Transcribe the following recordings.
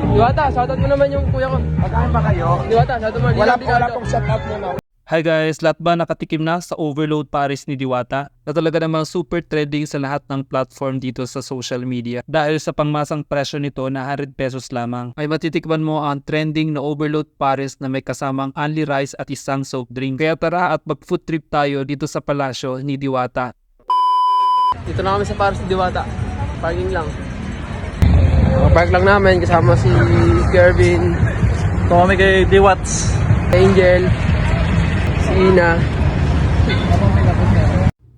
Diwata, shoutout mo naman yung kuya ko. Magkano ba kayo? Diwata, shoutout mo. Wala, Ligaw, wala pong shoutout ma'am. Hi guys, lahat ba nakatikim na sa overload Paris ni Diwata? Na talaga namang super trending sa lahat ng platform dito sa social media. Dahil sa pangmasang presyo nito na 100 pesos lamang, ay matitikman mo ang trending na overload Paris na may kasamang only rice at isang soft drink. Kaya tara at mag food trip tayo dito sa palasyo ni Diwata. Dito na kami sa Paris Diwata. Parking lang. Park lang namin kasama si Kervin, Ito kami kay Diwats. Angel, si Ina.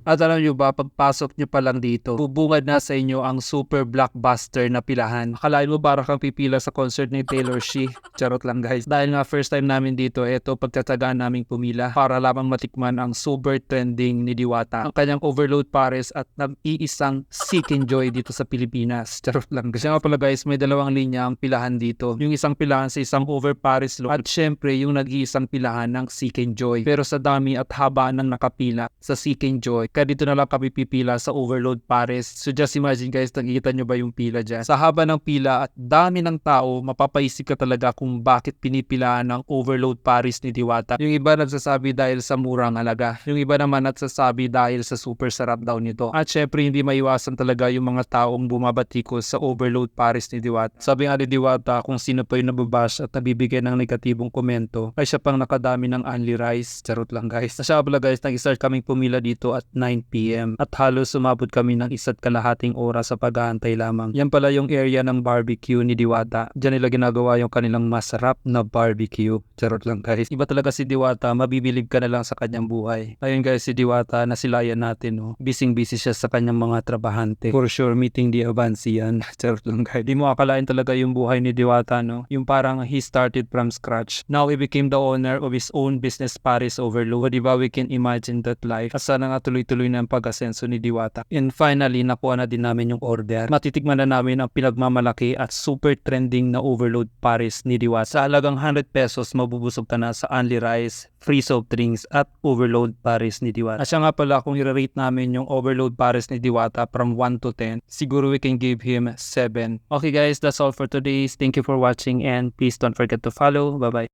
At alam nyo ba, pagpasok nyo pa lang dito, bubungad na sa inyo ang super blockbuster na pilahan. Akalain mo parang kang pipila sa concert ni Taylor Swift. Charot lang guys. Dahil nga first time namin dito, eto pagtatagaan naming pumila para lamang matikman ang super trending ni Diwata. Ang kanyang overload pares at nag-iisang seek and joy dito sa Pilipinas. Charot lang. Kasi nga pala guys, may dalawang linya ang pilahan dito. Yung isang pilahan sa isang over pares look at syempre yung nag-iisang pilahan ng seek and joy. Pero sa dami at haba ng nakapila sa seek and joy, kaya dito na lang kami pipila sa overload pares. So just imagine guys, nakikita nyo ba yung pila dyan? Sa haba ng pila at dami ng tao, mapapaisip ka talaga kung bakit pinipilaan ng overload pares ni Diwata. Yung iba nagsasabi dahil sa murang alaga. Yung iba naman nagsasabi dahil sa super sarap daw nito. At syempre hindi maiwasan talaga yung mga taong bumabatikos sa overload pares ni Diwata. Sabi nga ni Diwata kung sino pa yung nababash at nabibigay ng negatibong komento ay siya pang nakadami ng only rice. Charot lang guys. Siya pala guys, nag-start kaming pumila dito at 9pm at halos sumabot kami ng isa't kalahating oras sa pag-aantay lamang. Yan pala yung area ng barbecue ni Diwata. Diyan nila ginagawa yung kanilang masarap na barbecue. Charot lang guys. Iba talaga si Diwata, mabibilib ka na lang sa kanyang buhay. Ayun guys, si Diwata, nasilayan natin. Oh. Bising-busy siya sa kanyang mga trabahante. For sure, meeting the Avansi yan. Charot lang guys. Di mo akalain talaga yung buhay ni Diwata, no? Yung parang he started from scratch. Now he became the owner of his own business Paris Overload. Di ba we can imagine that life? At sana nga tuloy-tuloy na ang pag-asenso ni Diwata. And finally, nakuha na din namin yung order. Matitikman na namin ang pinagmamalaki at super trending na overload Paris ni Diwata. Sa halagang 100 pesos, mabubusog ka na sa only rice, free soft drinks at overload Paris ni Diwata. At siya nga pala kung i-rate namin yung overload Paris ni Diwata from 1 to 10, siguro we can give him 7. Okay guys, that's all for today. Thank you for watching and please don't forget to follow. Bye-bye.